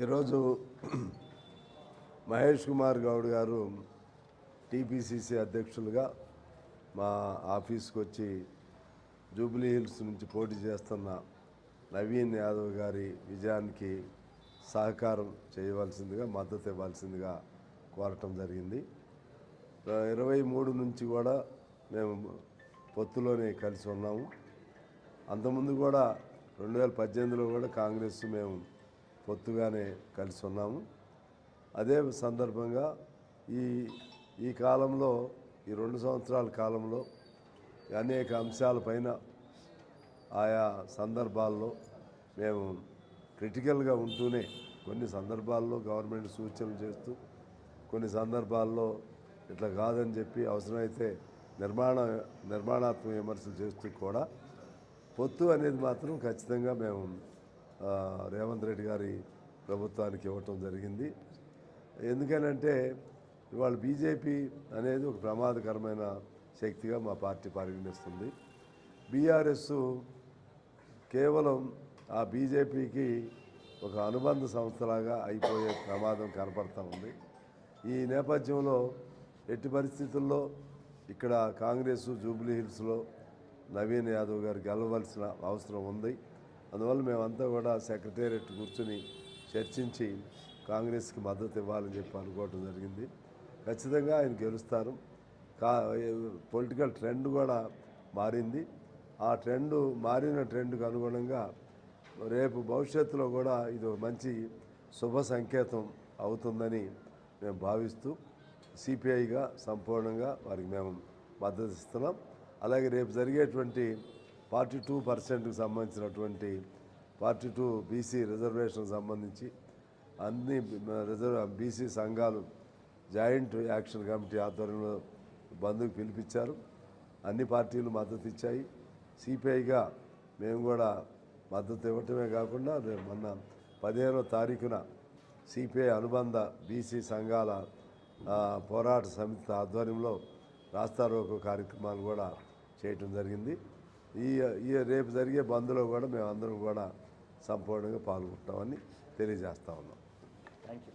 ఈరోజు మహేష్ కుమార్ గౌడ్ గారు టీపీసీసీ అధ్యక్షులుగా మా ఆఫీస్కి వచ్చి జూబ్లీ హిల్స్ నుంచి పోటీ చేస్తున్న నవీన్ యాదవ్ గారి విజయానికి సహకారం చేయవలసిందిగా మద్దతు ఇవ్వాల్సిందిగా కోరటం జరిగింది. ఇరవై మూడు నుంచి కూడా మేము పొత్తులోనే కలిసి ఉన్నాము. అంతకుముందు కూడా రెండు వేల పద్దెనిమిదిలో కూడా కాంగ్రెస్ మేము పొత్తుగానే కలిసి ఉన్నాము. అదే సందర్భంగా ఈ ఈ కాలంలో ఈ రెండు సంవత్సరాల కాలంలో అనేక అంశాలపైన ఆయా సందర్భాల్లో మేము క్రిటికల్గా ఉంటూనే కొన్ని సందర్భాల్లో గవర్నమెంట్ సూచనలు చేస్తూ కొన్ని సందర్భాల్లో ఇట్లా కాదని చెప్పి అవసరమైతే నిర్మాణ నిర్మాణాత్మక విమర్శలు చేస్తూ కూడా పొత్తు అనేది మాత్రం ఖచ్చితంగా మేము రేవంత్ రెడ్డి గారి ప్రభుత్వానికి ఇవ్వటం జరిగింది. ఎందుకనంటే ఇవాళ బీజేపీ అనేది ఒక ప్రమాదకరమైన శక్తిగా మా పార్టీ పరిగణిస్తుంది. బీఆర్ఎస్ కేవలం ఆ బీజేపీకి ఒక అనుబంధ సంస్థలాగా అయిపోయే ప్రమాదం కనపడతా ఉంది. ఈ నేపథ్యంలో ఎట్టి పరిస్థితుల్లో ఇక్కడ కాంగ్రెస్ జూబ్లీ హిల్స్లో నవీన్ యాదవ్ గారు గెలవలసిన అవసరం ఉంది. అందువల్ల మేమంతా కూడా సెక్రటేరియట్ కూర్చుని చర్చించి కాంగ్రెస్కి మద్దతు ఇవ్వాలని చెప్పి అనుకోవటం జరిగింది. ఖచ్చితంగా ఆయన గెలుస్తారు. కా పొలిటికల్ ట్రెండ్ కూడా మారింది. ఆ ట్రెండ్ మారిన ట్రెండ్కి అనుగుణంగా రేపు భవిష్యత్తులో కూడా ఇది మంచి శుభ సంకేతం అవుతుందని మేము భావిస్తూ సిపిఐగా సంపూర్ణంగా వారికి మేము మద్దతు ఇస్తున్నాం. అలాగే రేపు జరిగేటువంటి ఫార్టీ టూ పర్సెంట్కి సంబంధించినటువంటి ఫార్టీ టూ బీసీ రిజర్వేషన్ సంబంధించి అన్ని రిజర్వ్ బీసీ సంఘాలు జాయింట్ యాక్షన్ కమిటీ ఆధ్వర్యంలో బంధుకు పిలిపించారు. అన్ని పార్టీలు మద్దతు ఇచ్చాయి. సిపిఐగా మేము కూడా మద్దతు ఇవ్వటమే కాకుండా మొన్న పదిహేనో తారీఖున సిపిఐ అనుబంధ బీసీ సంఘాల పోరాట సమితి ఆధ్వర్యంలో రాస్తారోకో కార్యక్రమాలు కూడా చేయటం జరిగింది. ఈ ఈ రేపు జరిగే బంద్లో కూడా మేము కూడా సంపూర్ణంగా పాల్గొంటామని తెలియజేస్తా ఉన్నాం. Thank you